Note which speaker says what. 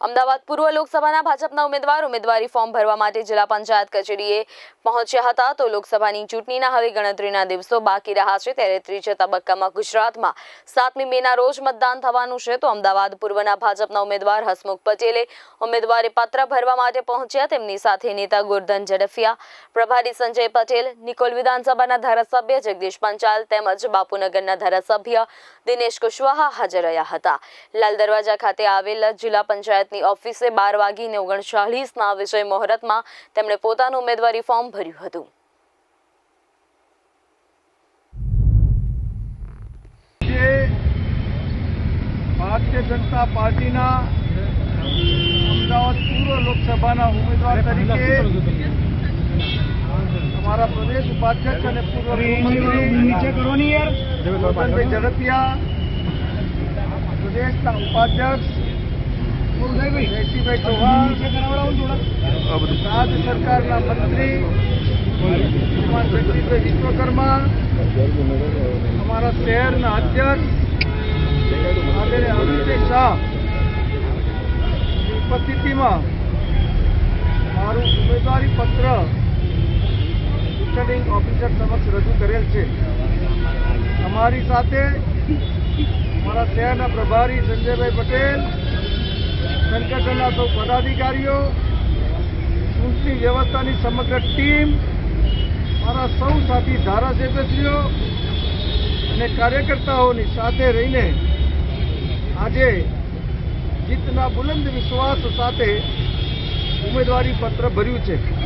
Speaker 1: અમદાવાદ પૂર્વ લોકસભાના ભાજપના ઉમેદવાર ઉમેદવારી ફોર્મ ભરવા માટે જિલ્લા પંચાયત કચેરીએ પહોંચ્યા હતા તો લોકસભાની ચૂંટણીના હવે ગણતરીના દિવસો બાકી રહ્યા છે ત્યારે ત્રીજા તબક્કામાં ગુજરાતમાં સાતમી મેના રોજ મતદાન થવાનું છે તો અમદાવાદ પૂર્વના ભાજપના ઉમેદવાર હસમુખ પટેલે ઉમેદવારી પત્ર ભરવા માટે પહોંચ્યા. તેમની સાથે નેતા ગોરધન ઝડફિયા, પ્રભારી સંજય પટેલ, નિકોલ વિધાનસભાના ધારાસભ્ય જગદીશ પંચાલ તેમજ બાપુનગરના ધારાસભ્ય દિનેશ કુશવાહા હાજર રહ્યા હતા. લાલ દરવાજા ખાતે આવેલ જિલ્લા પંચાયતની ઓફિસે બાર વાગીને ઓગણચાળીસના વિજય મુહૂર્તમાં તેમણે પોતાનું ઉમેદવારી ફોર્મ ભર્યું હતું.
Speaker 2: ભારતીય જનતા પાર્ટીના અમદાવાદ પૂર્વ લોકસભાના ઉમેદવાર તરીકે અમારા પ્રદેશ ઉપાધ્યક્ષ અને પૂર્વ ઝડપિયા પ્રદેશના ઉપાધ્યક્ષ ચૌહાણ રાજ્ય સરકારના મંત્રી શ્રીમાન જગદીશભાઈ વિશ્વકર્મા અમારા શહેરના અધ્યક્ષ આદરે અમિત શાહ ઉપસ્થિતિમાં મારું ઉમેદવારી પત્ર રિટર્નિંગ ઓફિસર સમક્ષ રજૂ કરેલ છે અમારી સાથે મારા શહેરના પ્રભારી સંજયભાઈ પટેલ સંગઠનના સૌ પદાધિકારીઓ, ચૂંટણી વ્યવસ્થાની સમગ્ર ટીમ, મારા સૌ સાથી ધારાસભ્યશ્રીઓ અને કાર્યકર્તાઓની સાથે રહીને આજે જીતના બુલંદ વિશ્વાસ સાથે ઉમેદવારી પત્ર ભર્યું છે.